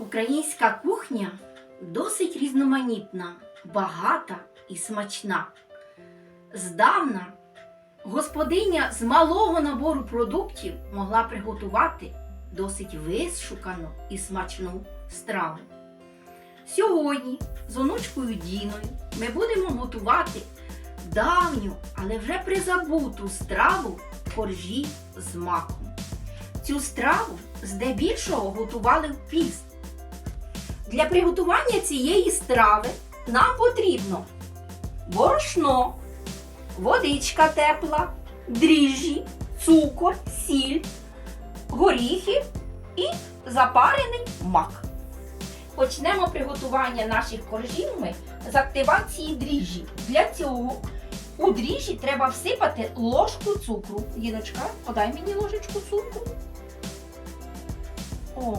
Українська кухня досить різноманітна, багата і смачна. Здавна господиня з малого набору продуктів могла приготувати досить вишукану і смачну страву. Сьогодні з онучкою Діною ми будемо готувати давню, але вже призабуту страву коржі з маком. Цю страву здебільшого готували в піст. Для приготування цієї страви нам потрібно борошно, водичка тепла, дріжджі, цукор, сіль, горіхи і запарений мак. Почнемо приготування наших коржів ми з активації дріжджі. Для цього у дріжджі треба всипати ложку цукру. Діночка, подай мені ложечку цукру. О,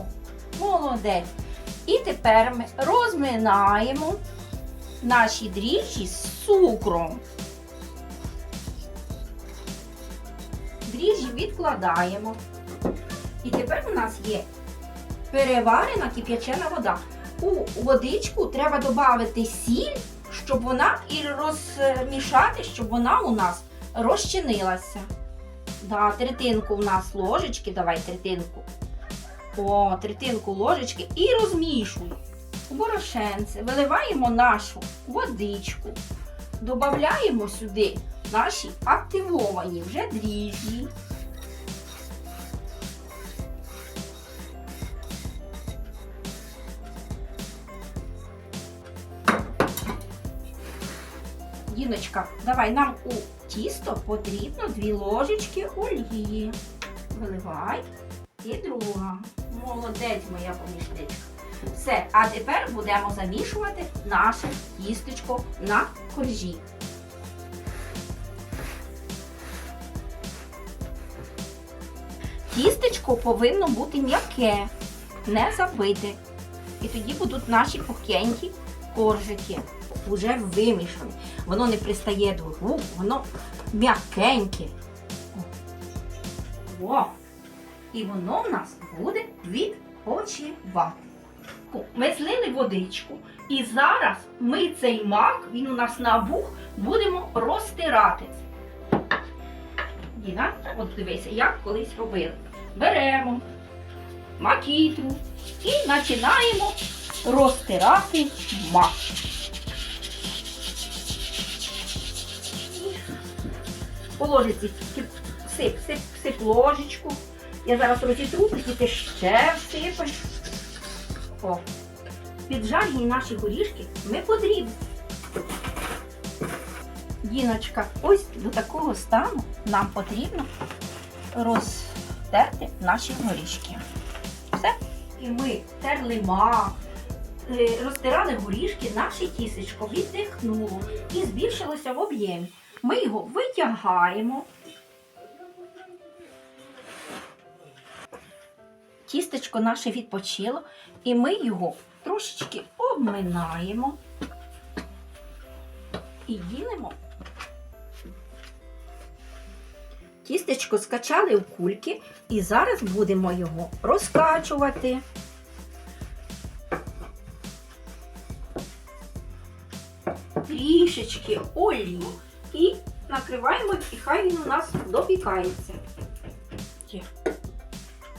молодець. І тепер ми розминаємо наші дріжджі з цукром. Дріжджі відкладаємо. І тепер у нас є переварена кип'ячена вода. У водичку треба додати сіль, щоб вона і розмішати, щоб вона у нас розчинилася. Да, третинку у нас ложечки, давай третинку. О, третинку ложечки і розмішуй. У борошенце виливаємо нашу водичку, додаємо сюди наші активовані вже дріжджі. Діночка, давай нам у тісто потрібно дві ложечки олії. Виливай. І друга. Молодець моя помічничка. Все, а тепер будемо замішувати наше тістечко на коржі. Тістечко повинно бути м'яке, не забите. І тоді будуть наші пухенькі коржики. Уже вимішані. Воно не пристає до рук, воно м'якеньке. О! І воно в нас буде відпочивати. Ми злили водичку, і зараз ми цей мак, він у нас набух, будемо розтирати. Діна, от дивися, як колись робили. Беремо макітру і починаємо розтирати мак. По ложиці сип, сип, сип, сип ложечку. Я зараз розітру, ти ще всипаєш. О. Піджарені наші горішки ми подрібні. Діночка, ось до такого стану нам потрібно розтерти наші горішки. Все. І ми терли мак, е, розтирали горішки, наше тісечко віддихнуло і збільшилося в об'ємі. Ми його витягаємо. Тістечко наше відпочило, і ми його трошечки обминаємо і ділимо. Тістечко скачали в кульки, і зараз будемо його розкачувати. Трішечки олію і накриваємо, і хай він у нас допікається.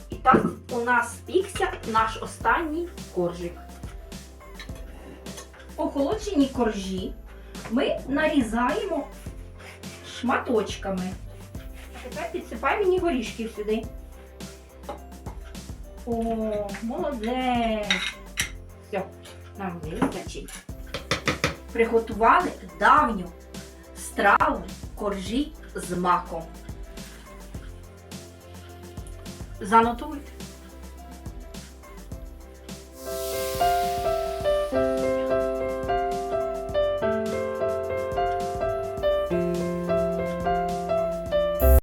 І так у нас спікся наш останній коржик. Охолоджені коржі ми нарізаємо шматочками. Тепер підсипай мені горішків сюди. О, молодець! Все, нам вистачить. Приготували давню страву коржі з маком. Занотуйте.